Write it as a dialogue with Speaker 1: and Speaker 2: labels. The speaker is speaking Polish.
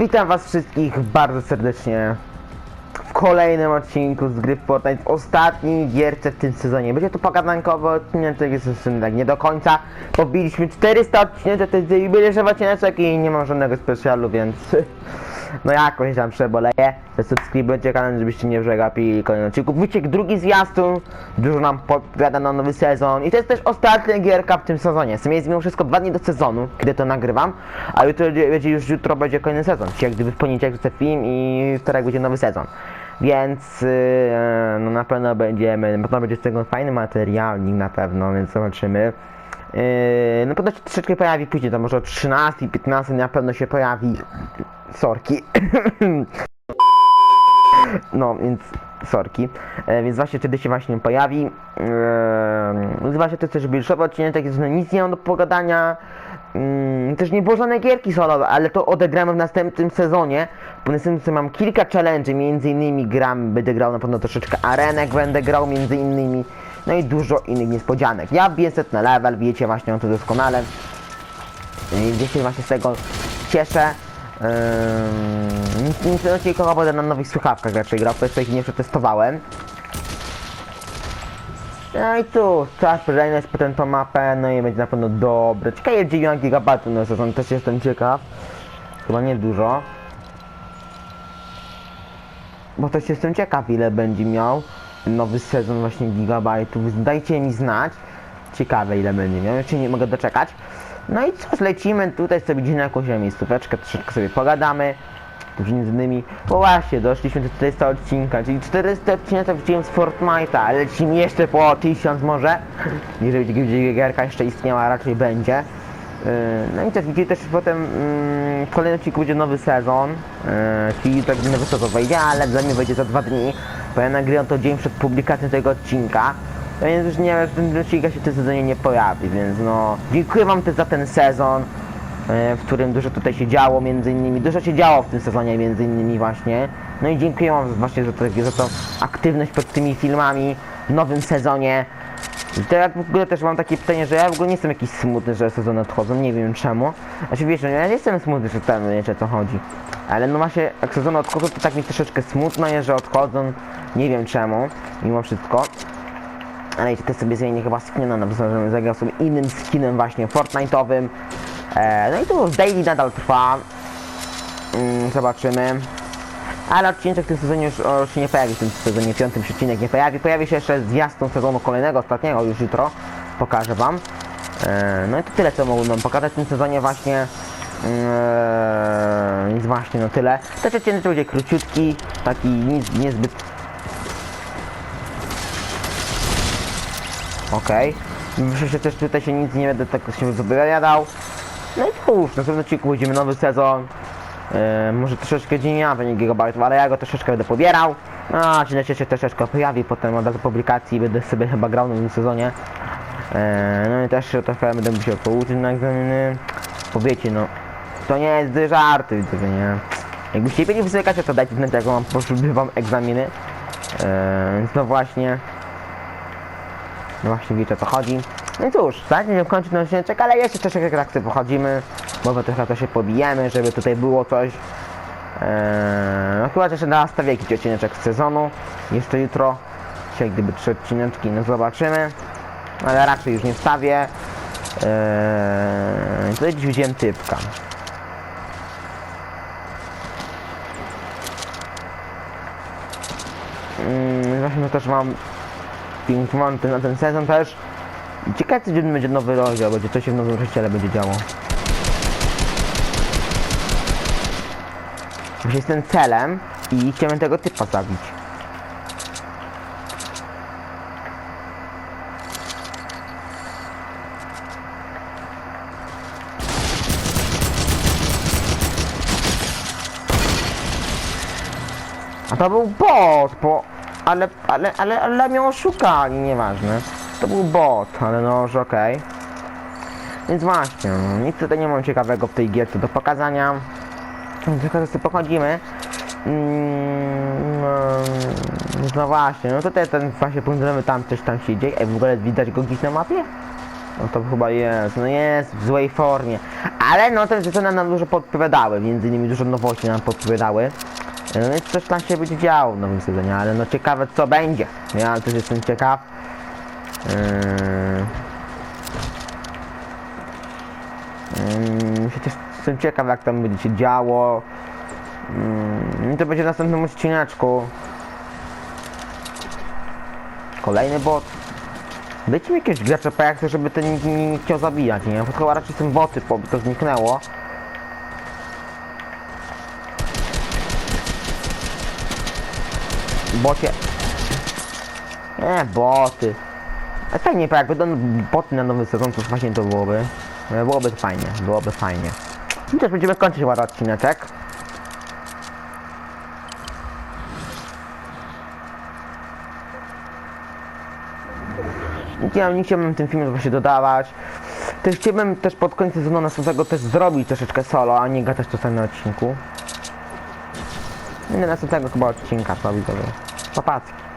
Speaker 1: Witam was wszystkich bardzo serdecznie w kolejnym odcinku z gry Fortnite, w ostatniej gierce w tym sezonie. Będzie to pogadankowy odcinek, jest jeszcze tak nie do końca. Pobiliśmy 400 odcinków, to jest jubileuszowy odcinek i nie mam żadnego specjalu, więc no jakoś tam przeboleję. Zasubskrybujcie kanał, żebyście nie przegapili kolejnych odcinków. Wyciek drugi zwiastun, dużo nam podpowiada na nowy sezon i to jest też ostatnia gierka w tym sezonie. W sumie jest mimo wszystko dwa dni do sezonu, kiedy to nagrywam, a jutro będzie już jutro będzie kolejny sezon. Czyli jak gdyby w poniedziałek wrzucę film i wtorek będzie nowy sezon. Więc yy, no na pewno będziemy, na pewno będzie z tego fajny materialnik na pewno, więc zobaczymy. Yy, na pewno się troszeczkę pojawi później, to może o 13 15 na pewno się pojawi sorki. No, więc sorki. E, więc właśnie wtedy się właśnie pojawi. E, właśnie to jest też bierszowy odcinek, tak jest no, nic nie mam do pogadania. Też nie było żadnej gierki solowe, ale to odegramy w następnym sezonie. Bo następnym sezonie mam kilka challenge, między innymi gram, będę grał na pewno troszeczkę arenek, będę grał między innymi. No i dużo innych niespodzianek. Ja wbiję set na level, wiecie właśnie o to doskonale. I gdzieś się właśnie z tego cieszę. Yy, nic, nic ciekawego będę na nowych słuchawkach raczej grał, to jeszcze ich nie przetestowałem. No i cóż, czas przejść potem tą mapę, no i będzie na pewno dobre. Ciekawe 9 GB na sezon, też jestem ciekaw. Chyba nie dużo. Bo też jestem ciekaw ile będzie miał nowy sezon właśnie gigabajtów. Dajcie mi znać. Ciekawe ile będzie miał, jeszcze nie mogę doczekać. No i co, lecimy tutaj sobie gdzieś na jakąś miejscóweczkę, troszeczkę sobie pogadamy. Już między innymi, bo właśnie, doszliśmy do 400 odcinka, czyli 400 odcinka wróciłem z Fortnite'a, ale lecimy jeszcze po 1000 może. Jeżeli będzie gierka jeszcze istniała, raczej będzie. Yy, No i też widzicie też potem mm, w kolejnym odcinku będzie nowy sezon, yy, czyli tak nowy sezon wejdzie, ale dla mnie wejdzie za dwa dni, bo ja nagrywam to dzień przed publikacją tego odcinka. No więc już nie wiem, ten odcinek się w tym sezonie nie pojawi, więc no dziękuję wam też za ten sezon, e, w którym dużo tutaj się działo między innymi, dużo się działo w tym sezonie między innymi właśnie. No i dziękuję wam właśnie za, to, za tą aktywność pod tymi filmami w nowym sezonie. I ja w ogóle też mam takie pytanie, że ja w ogóle nie jestem jakiś smutny, że sezony odchodzą, nie wiem czemu. Znaczy wiesz, no ja nie jestem smutny, że ten wiecie o co chodzi. Ale no właśnie, jak sezony odchodzą, to tak mi troszeczkę smutno jest, że odchodzą. Nie wiem czemu, mimo wszystko. Ale jeśli też sobie zmienię chyba skina na żebym zagrał sobie innym skinem właśnie Fortnite'owym. E, no i tu daily nadal trwa. Mm, zobaczymy. Ale odcinek w tym sezonie już o, się nie pojawi w tym sezonie, piątym odcinek nie pojawi. Pojawi się jeszcze zwiastun sezonu kolejnego, ostatniego już jutro. Pokażę wam. E, no i to tyle co mogłem wam pokazać w tym sezonie właśnie. Eee, więc właśnie no tyle. Też odcinek będzie króciutki, taki nic, niezbyt Okej. Myślę, że też tutaj się nic nie będę tak się wypowiadał. No i cóż, w następnym odcinku będziemy nowy sezon. Yy, może troszeczkę dzieniowy, nie gigabajtów, ale ja go troszeczkę będę pobierał. No, a odcinek się troszeczkę pojawi, potem od razu publikacji będę sobie chyba grał w nowym sezonie. Yy, no i też trochę będę musiał pouczyć na egzaminy. Powiecie, no, to nie jest żarty, widzowie, nie. Jakbyście byli wysyłać, to dajcie znać, jak wam poszłyby wam egzaminy. Yy, więc no właśnie. No właśnie wiecie o co chodzi. No i cóż, tak, nie kończy ten odcinek, ale jeszcze troszeczkę tak pochodzimy. Może trochę to się pobijemy, żeby tutaj było coś. Eee, no chyba jeszcze nastawię jakiś odcinek z sezonu. Jeszcze jutro. Dzisiaj gdyby trzy odcineczki, no zobaczymy. Ale raczej już nie wstawię. Eee, tutaj gdzieś widziałem typka. Mm, właśnie no też mam film na ten sezon też. Ciekawe co będzie nowy rozdział, będzie coś się w nowym rozdziale będzie działo. Właśnie jestem celem i chciałem tego typa zabić. A to był bot, bo... Ale, ale, ale, ale mnie oszukali, nieważne. To był bot, ale no już okej. Więc właśnie, no, nic tutaj nie mam ciekawego w tej gierce do pokazania. Tylko sobie pochodzimy. Mm, no, no właśnie, no tutaj ten właśnie punkt, że tam coś tam się dzieje. Ej, w ogóle widać go gdzieś na mapie? No to chyba jest, no jest w złej formie. Ale no te sezony nam dużo podpowiadały, między innymi dużo nowości nam podpowiadały. No więc coś tam się będzie działo w nowym sezonie, ale no ciekawe co będzie. Ja też jestem ciekaw. Yy... Yy, Przecież jestem ciekaw jak tam będzie się działo. Yy, To będzie w następnym odcineczku. Kolejny bot. Dajcie mi jakiegoś gracza projektu, żeby ten nikt nie chciał zabijać, nie? Bo chyba raczej są boty, bo to zniknęło. Bocie. Nie, boty. A fajnie, jak będą boty na nowy sezon, to właśnie to byłoby. Byłoby fajnie, byłoby fajnie. I też będziemy kończyć ten odcineczek. Ja nie chciałbym w tym filmie właśnie dodawać. Też chciałbym też pod koniec sezonu następnego też zrobić troszeczkę solo, a nie gadać to samo na odcinku. Nie następnego chyba odcinka, to widzowie. Papacki.